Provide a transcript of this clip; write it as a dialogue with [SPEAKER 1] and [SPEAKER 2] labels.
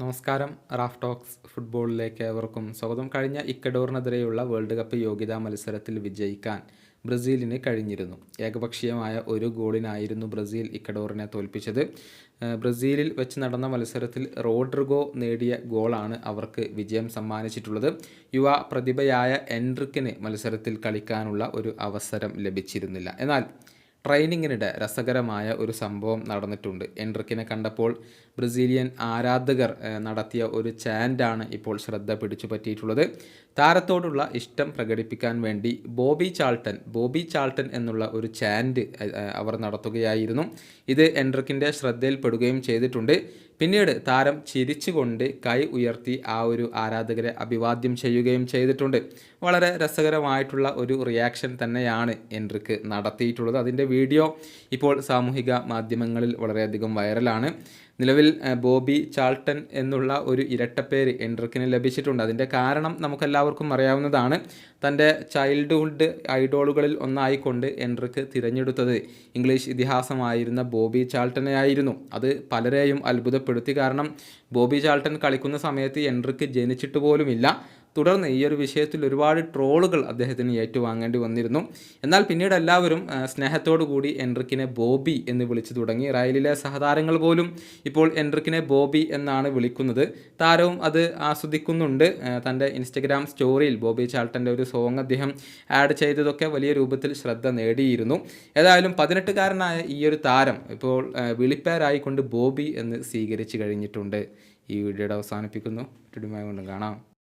[SPEAKER 1] നമസ്കാരം. Raf talks ഫുട്ബോളിലേക്ക് ഏവർക്കും സ്വാഗതം. കഴിഞ്ഞ ഇക്കഡോറിനെതിരെയുള്ള വേൾഡ് കപ്പ് യോഗ്യതാ മത്സരത്തിൽ വിജയിക്കാൻ ബ്രസീലിന് കഴിഞ്ഞിരുന്നു. ഏകപക്ഷീയമായ ഒരു ഗോളിനായിരുന്നു ബ്രസീൽ ഇക്കഡോറിനെ തോൽപ്പിച്ചത്. ബ്രസീലിൽ വെച്ച് നടന്ന മത്സരത്തിൽ റോഡ്രിഗോ നേടിയ ഗോളാണ് അവർക്ക് വിജയം സമ്മാനിച്ചിട്ടുള്ളത്. യുവ പ്രതിഭയായ എൻട്രിക്കിന് മത്സരത്തിൽ കളിക്കാനുള്ള ഒരു അവസരം ലഭിച്ചിരുന്നില്ല. എന്നാൽ ട്രെയിനിങ്ങിനിടെ രസകരമായ ഒരു സംഭവം നടന്നിട്ടുണ്ട്. എൻട്രിക്കിനെ കണ്ടപ്പോൾ ബ്രസീലിയൻ ആരാധകർ നടത്തിയ ഒരു ചാൻഡാണ് ഇപ്പോൾ ശ്രദ്ധ പിടിച്ചു പറ്റിയിട്ടുള്ളത് താരത്തോടുള്ള ഇഷ്ടം പ്രകടിപ്പിക്കാൻ വേണ്ടി ബോബി ചാൾട്ടൻ ബോബി ചാൾട്ടൻ എന്നുള്ള ഒരു ചാൻഡ് അവർ നടത്തുകയായിരുന്നു. ഇത് എൻട്രിക്കിന്റെ ശ്രദ്ധയിൽപ്പെടുകയും ചെയ്തിട്ടുണ്ട്. പിന്നീട് താരം ചിരിച്ചുകൊണ്ട് കൈ ഉയർത്തി ആ ഒരു ആരാധകരെ അഭിവാദ്യം ചെയ്യുകയും ചെയ്തിട്ടുണ്ട്. വളരെ രസകരമായിട്ടുള്ള ഒരു റിയാക്ഷൻ തന്നെയാണ് എൻട്രിക്ക് നടത്തിയിട്ടുള്ളത്. അതിന്റെ വീഡിയോ ഇപ്പോൾ സാമൂഹിക മാധ്യമങ്ങളിൽ വളരെയധികം വൈറലാണ്. നിലവിൽ ബോബി ചാൾട്ടൻ എന്നുള്ള ഒരു ഇരട്ടപ്പേര് എൻട്രിക്കിന് ലഭിച്ചിട്ടുണ്ട്. അതിന്റെ കാരണം നമുക്കെല്ലാവർക്കും അറിയാവുന്നതാണ്. തന്റെ ചൈൽഡ്ഹുഡ് ഐഡോളുകളിൽ ഒന്നായിക്കൊണ്ട് എൻട്രിക്ക് തിരഞ്ഞെടുത്തത് ഇംഗ്ലീഷ് ഇതിഹാസമായിരുന്ന ബോബി ചാൾട്ടനെ ആയിരുന്നു അത് പലരെയും അത്ഭുതപ്പെടുത്തി കാരണം ബോബി ചാൾട്ടൻ കളിക്കുന്ന സമയത്ത് എൻട്രിക്ക് ജനിച്ചിട്ട് പോലുമില്ല. തുടർന്ന് ഈ ഒരു വിഷയത്തിൽ ഒരുപാട് ട്രോളുകൾ അദ്ദേഹത്തിന് ഏറ്റുവാങ്ങേണ്ടി വന്നിരുന്നു. എന്നാൽ പിന്നീട് എല്ലാവരും സ്നേഹത്തോടു കൂടി എൻട്രിക്കിനെ ബോബി എന്ന് വിളിച്ചു തുടങ്ങി. റയലിലെ സഹതാരങ്ങൾ പോലും ഇപ്പോൾ എൻറിക്കിനെ ബോബി എന്നാണ് വിളിക്കുന്നത്. താരവും അത് ആസ്വദിക്കുന്നുണ്ട്. തന്റെ ഇൻസ്റ്റഗ്രാം സ്റ്റോറിയിൽ ബോബി ചാൾട്ടന്റെ ഒരു സോങ് അദ്ദേഹം ആഡ് ചെയ്തതൊക്കെ വലിയ രൂപത്തിൽ ശ്രദ്ധ നേടിയിരുന്നു. ഏതായാലും പതിനെട്ടുകാരനായ ഈ ഒരു താരം ഇപ്പോൾ വിളിപ്പേരായിക്കൊണ്ട് ബോബി എന്ന് സ്വീകരിച്ചു കഴിഞ്ഞിട്ടുണ്ട്. ഈ വീഡിയോയുടെ അവസാനിപ്പിക്കുന്നു. ടുടുമായി കൊണ്ടും കാണാം.